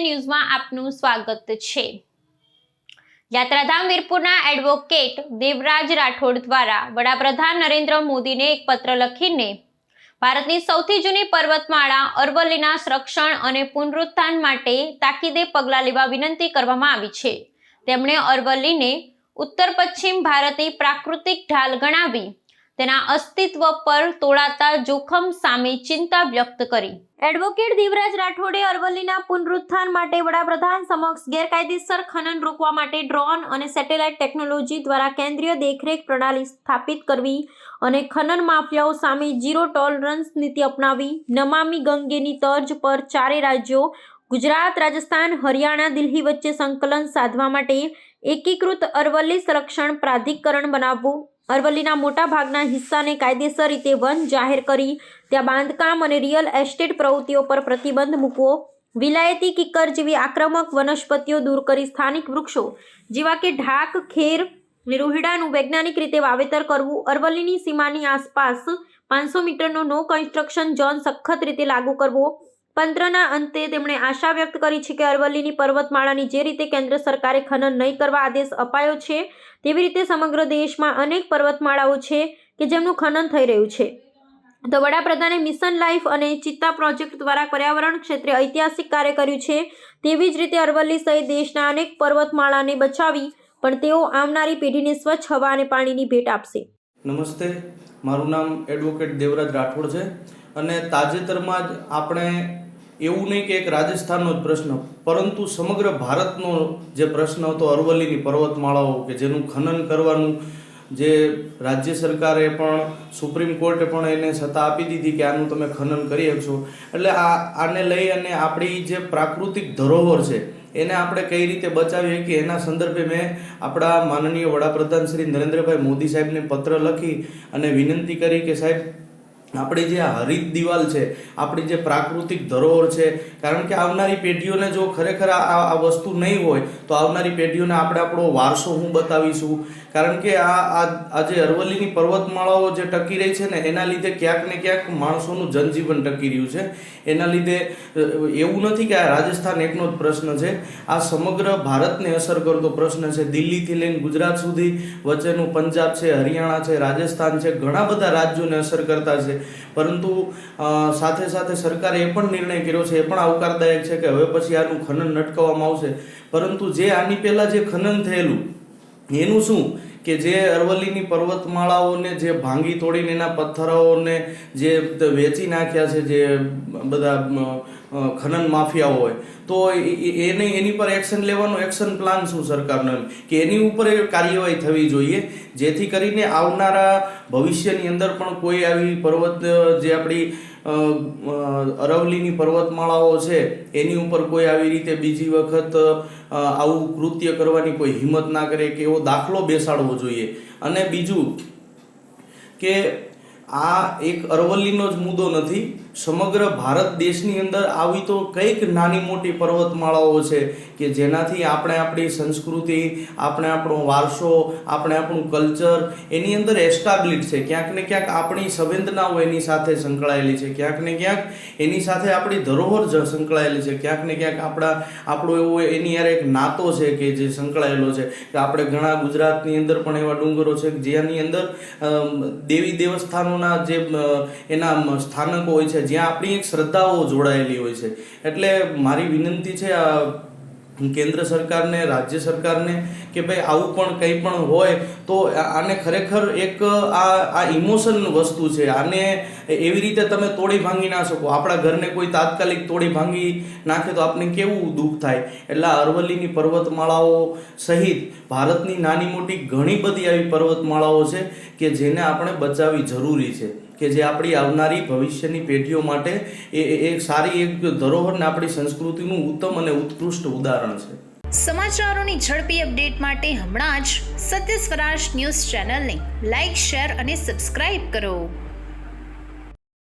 ન્યૂઝમાં આપનું સ્વાગત છે. યાત્રાધામ વીરપુરના એડવોકેટ દેવરાજ રાઠોડ દ્વારા વડાપ્રધાન નરેન્દ્ર મોદીને એક પત્ર લખીને, ભારતની સૌથી જૂની પર્વતમાળા અરવલ્લીના સંરક્ષણ અને પુનરુત્થાન માટે તાકીદે પગલાં લેવા વિનંતી કરવામાં આવી છે. તેમણે અરવલ્લીને ઉત્તર પશ્ચિમ ભારતની પ્રાકૃતિક ઢાલ ગણાવી તેના અસ્તિત્વ પર તોળાતા જોખમ સામે ચિંતા વ્યક્ત કરી. એડવોકેટ દેવરાજ રાઠોડે અરવલ્લીના પુનરુત્થાન માટે વડાપ્રધાન સમક્ષ ગેરકાયદેસર ખનન રોકવા માટે ડ્રોન અને સેટેલાઇટ ટેકનોલોજી દ્વારા કેન્દ્રીય દેખરેખ પ્રણાલી સ્થાપિત કરવી અને ખનન માફિયાઓ સામે ઝીરો ટોલરન્સ નીતિ અપનાવી નમામી ગંગેની તર્જ પર ચારે રાજ્યો, ગુજરાત, રાજસ્થાન, હરિયાણા, દિલ્હી વચ્ચે સંકલન સાધવા માટે એકીકૃત અરવલ્લી સંરક્ષણ પ્રાધિકરણ બનાવવું અરવલ્લીના મોટા ભાગના હિસ્સાને કાયદેસર રીતે વન જાહેર કરી, ત્યાં બાંધકામ અને રિયલ એસ્ટેટ પ્રવૃત્તિઓ પર પ્રતિબંધ મૂકવો, વિલાયતી કિક્કર જેવી આક્રમક વનસ્પતિઓ દૂર કરી સ્થાનિક વૃક્ષો, જેવા કે ઢાક, ખેર રોહિડાનું વૈજ્ઞાનિક રીતે વાવેતર કરવું, અરવલ્લીની સીમાની આસપાસ પાંચસો મીટરનો નો કન્સ્ટ્રક્શન ઝોન સખત રીતે લાગુ કરવો તંત્રના અંતે તેમણે આશા વ્યક્ત કરી છે કે અરવલ્લીની પર્વતમાળાની જે રીતે કેન્દ્ર સરકારે ખનન નહીં કરવા આદેશ અપાયો છે, તેવી રીતે સમગ્ર દેશમાં અનેક પર્વતમાળાઓ છે કે જેમનું ખનન થઈ રહ્યું છે. તો વડાપ્રધાને મિશન લાઈફ અને ચિત્તા પ્રોજેક્ટ દ્વારા પર્યાવરણ ક્ષેત્રે ઐતિહાસિક કાર્ય કર્યું છે, તેવી જ રીતે અરવલ્લી સહિત દેશના અનેક પર્વતમાળાને બચાવી પણ તેઓ આવનારી પેઢીને સ્વચ્છ હવા અને પાણીની ભેટ આપશે. નમસ્તે, મારું નામ એડવોકેટ દેવરાજ રાઠોડ છે અને તાજેતરમાં જ આપણે એવું નહીં કે એક રાજસ્થાનનો જ પ્રશ્ન, પરંતુ સમગ્ર ભારતનો જે પ્રશ્ન હતો અરવલ્લીની પર્વતમાળાઓ કે જેનું ખનન કરવાનું જે રાજ્ય સરકારે પણ, સુપ્રીમ કોર્ટે પણ એને સત્તા આપી દીધી કે આનું તમે ખનન કરી શકશો. એટલે આ, આને લઈ અને આપણી જે પ્રાકૃતિક ધરોહર છે, એને આપણે કઈ રીતે બચાવી શકીએ એના સંદર્ભે મેં આપણા માનનીય વડાપ્રધાન શ્રી નરેન્દ્રભાઈ મોદી સાહેબને પત્ર લખી અને વિનંતી કરી કે સાહેબ આપણી જે હરિત દિવાલ છે, આપણી જે પ્રાકૃતિક ધરોહર છે, કારણ કે આવનારી પેઢીઓને જો ખરેખર આ આ વસ્તુ નહીં હોય, તો આવનારી પેઢીઓને આપણે આપણો વારસો હું બતાવીશું. કારણ કે આ આ જે અરવલ્લીની પર્વતમાળાઓ જે ટકી રહી છે ને, એના લીધે ક્યાંક ને ક્યાંક માણસોનું જનજીવન ટકી રહ્યું છે. એના લીધે એવું નથી કે આ રાજસ્થાન એકનો જ પ્રશ્ન છે. આ સમગ્ર ભારતને અસર કરતો પ્રશ્ન છે. દિલ્હીથી લઈને ગુજરાત સુધી વચ્ચેનું પંજાબ છે, હરિયાણા છે, રાજસ્થાન છે, ઘણા બધા રાજ્યોને અસર કરતા છે. પરંતુ સાથે સાથે સરકારે એ પણ નિર્ણય કર્યો છે, એ પણ આવકારદાયક છે કે હવે પછી આનું ખનન અટકાવવામાં આવશે. પરંતુ જે આની પહેલાં જે ખનન થયેલું, એનું શું? કે જે અરવલ્લીની પર્વતમાળાઓને જે ભાંગી તોડીને એના પથ્થરોને જે વેચી નાખ્યા છે, જે બધા ખનન માફિયા હોય. તો એને, એની પર એક્શન લેવાનો એક્શન પ્લાન શું સરકારનો એમ? કે એની ઉપર એ કાર્યવાહી થવી જોઈએ, જેથી કરીને આવનારા ભવિષ્યની અંદર પણ કોઈ આવી પર્વત, જે આપણી અરવલ્લીની પર્વતમાળાઓ છે, એની ઉપર કોઈ આવી રીતે બીજી વખત આવું કૃત્ય કરવાની કોઈ હિંમત ના કરે કે એવો દાખલો બેસાડવો જોઈએ. અને બીજું કે આ એક અરવલ્લીનો જ મુદ્દો નથી સમગ્ર ભારત દેશની અંદર આવી તો કંઈક નાની મોટી પર્વતમાળાઓ છે કે જેનાથી આપણે આપણી સંસ્કૃતિ, આપણે આપણો વારસો, આપણે આપણું કલ્ચર એની અંદર એસ્ટાબ્લિશ છે. ક્યાંક ને ક્યાંક આપણી સંવેદનાઓ એની સાથે સંકળાયેલી છે. ક્યાંક ને ક્યાંક એની સાથે આપણી ધરોહર સંકળાયેલી છે. ક્યાંક ને ક્યાંક આપણા, આપણો એવો એની યાર એક નાતો છે કે જે સંકળાયેલો છે. કે આપણે ઘણા ગુજરાતની અંદર પણ એવા ડુંગરો છે જેની અંદર દેવી દેવસ્થાનોના જે એના સ્થાનકો હોય છે જ્યાં આપણી એક શ્રદ્ધાઓ જોડાયેલી હોય છે. એટલે મારી વિનંતી છે આ કેન્દ્ર સરકારને, રાજ્ય સરકારને કે ભાઈ આવું પણ કંઈ પણ હોય તો આને ખરેખર એક આ આ ઇમોશન વસ્તુ છે. આને એવી રીતે તમે તોડી ભાંગી ના શકો. આપણા ઘરને કોઈ તાત્કાલિક તોડી ભાંગી નાખે તો આપણે કેવું દુઃખ થાય? એટલે અરવલ્લીની પર્વતમાળાઓ સહિત ભારતની નાની મોટી ઘણી બધી આવી પર્વતમાળાઓ છે કે જેને આપણે બચાવવી જરૂરી છે. કે જે આપણી આવનારી ભવિષ્યની પેઢીઓ માટે એ- એક સારી એક ધરોહરને આપણી સંસ્કૃતિનું ઉત્તમ અને ઉત્કૃષ્ટ ઉદાહરણ છે. સમાચારોની ઝડપી અપડેટ માટે હમણાં જ સત્ય સ્વરાજ ન્યૂઝ ચેનલને લાઇક શેર અને સબસ્ક્રાઇબ કરો.